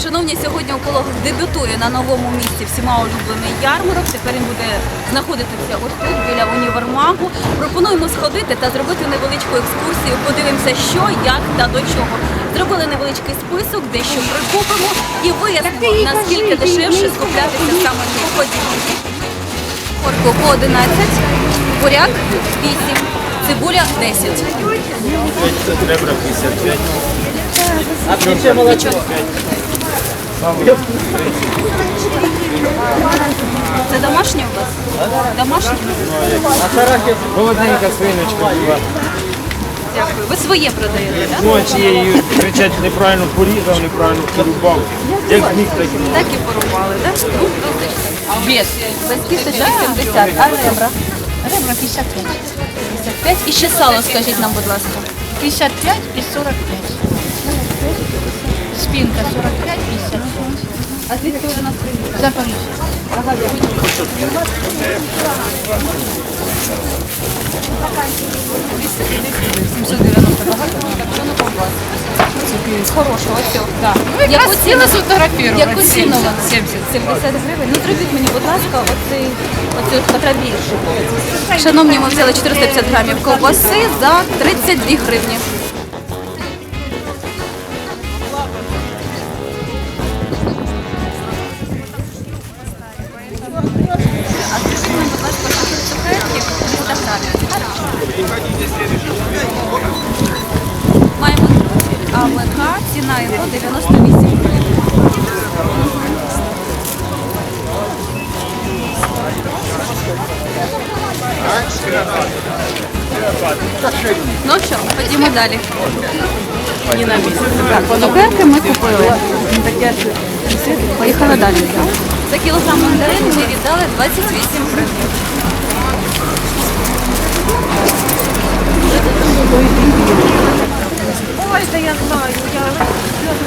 Шановні, сьогодні еколог дебютує на новому місці всіма улюблений ярмарок. Тепер він буде знаходитися ось тут біля універмагу. Пропонуємо сходити та зробити невеличку екскурсію. Подивимося, що, як та до чого. Зробили невеличкий список, дещо прикупимо і вияснимо, наскільки дешевше скуплятися саме тут. Ходімо. Морква по 11, буряк 8, цибуля 10. Це треба 55. Це домашнє у вас? Домашнє? Холодненька свиночка була. Дякую. Ви своє продаєте, так? Ну, а чи я її кричать неправильно порізав, неправильно порубав. Як зміг, так і. Так і порубали, так? Ну, Без. Без кісточки 70, а ребра? Ребра 55. 55. І ще сало, скажіть нам, будь ласка. 55 и 45. Спинка 45, 50. А звідки ви до нас приїхали? Запорожье. Хорошого, ось. Так. Вы Яку ціну? сфотографировали. Яку ціну вона? 70. 70 гривень. Ну, зробіть мені, будь ласка, оцей, оцю Петра. Шановні, ми взяли 450 грамів ковбаси за 32 гривні. Його 98 гривень. Ну що, ходімо далі. Так, цукерки ми купили. Поїхали далі. За кілограм мандарин ми віддали 28 гривень. Ой, да я знаю. Я...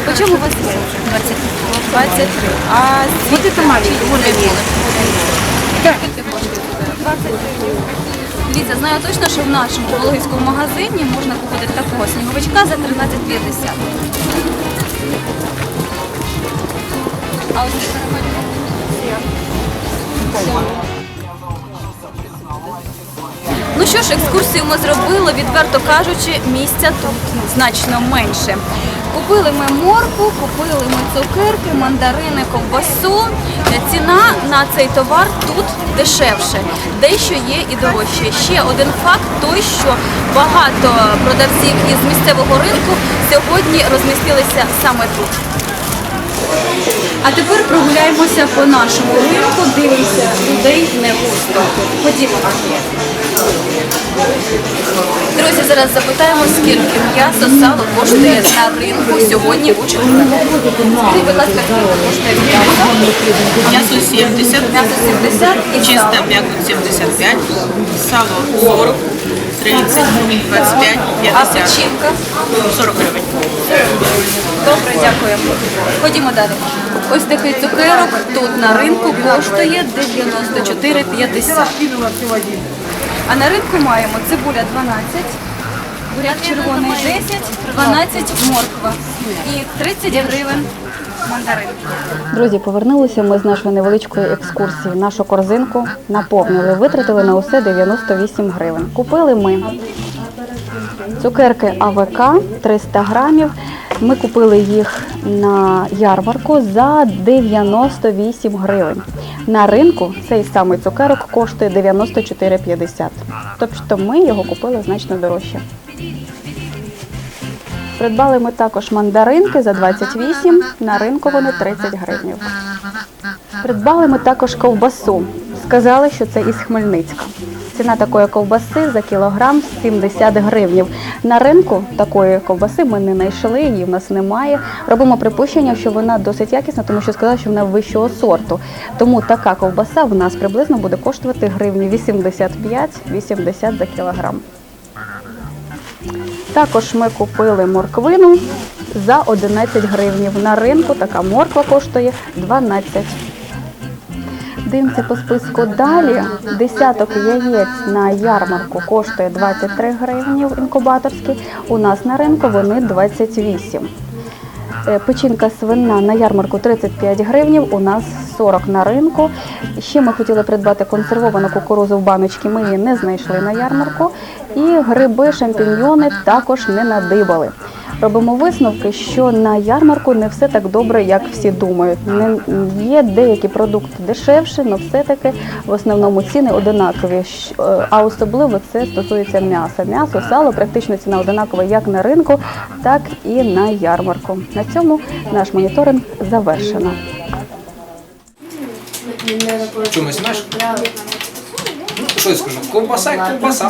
По чому у вас є? 20. 20. А звідти. Скільки коштує? 20 гривень. Дивіться, знаю точно, що в нашому екологічному магазині можна купити такого сніговичка за 13,50. А ось переходимо. Ну що ж, екскурсію ми зробили, відверто кажучи, місця тут значно менше. Купили ми морку, купили ми цукерки, мандарини, ковбасу. Е, Ціна на цей товар тут дешевше, дещо є і дорожче. Ще один факт той, що багато продавців із місцевого ринку сьогодні розмістилися саме тут. А тепер прогуляємося по нашому ринку, дивимося, людей не густо. Ходімо. Друзі, зараз запитаємо, скільки м'ясо, сало коштує на ринку сьогодні у четвер. Скажіть, будь ласка, скільки коштує м'ясо? М'ясо 70, М'ясо 70 і чисте сало. м'ясо 75, сало 40, 30, 25, А 50, печінка? 40 гривень. Добре, дякуємо. Ходімо далі. Ось такий цукерок тут на ринку коштує 94,50. А на ринку маємо цибуля 12, буряк червоний 10, 12 морква і 30 гривень мандарин. Друзі, повернулися ми з нашої невеличкої екскурсії. Нашу корзинку наповнили, витратили на усе 98 гривень. Купили ми цукерки АВК 300 грамів. Ми купили їх на ярмарку за 98 гривень. На ринку цей самий цукерок коштує 94,50. Тобто ми його купили значно дорожче. Придбали ми також мандаринки за 28, на ринку вони 30 гривень. Придбали ми також ковбасу. Сказали, що це із Хмельницька. Ціна такої ковбаси за кілограм 70 гривнів. На ринку такої ковбаси ми не знайшли, її в нас немає. Робимо припущення, що вона досить якісна, тому що сказали, що вона вищого сорту. Тому така ковбаса в нас приблизно буде коштувати гривні 85-80 за кілограм. Також ми купили морквину за 11 гривнів. На ринку така морква коштує 12. Дивимося по списку далі. Десяток яєць на ярмарку коштує 23 гривні інкубаторські. У нас на ринку вони 28. Е, Печінка свина на ярмарку 35 гривнів, у нас 40 на ринку. Ще ми хотіли придбати консервовану кукурузу в баночці, ми її не знайшли на ярмарку. І гриби, шампіньйони також не надибали. Робимо висновки, що на ярмарку не все так добре, як всі думають. Не є деякі продукти дешевші, але все-таки в основному ціни одинакові. Е, А особливо це стосується м'яса. М'ясо, сало практично ціна одинакова як на ринку, так і на ярмарку. На цьому наш моніторинг завершено. Чому знаєш? Що я скажу? Ковбаса ковбаса.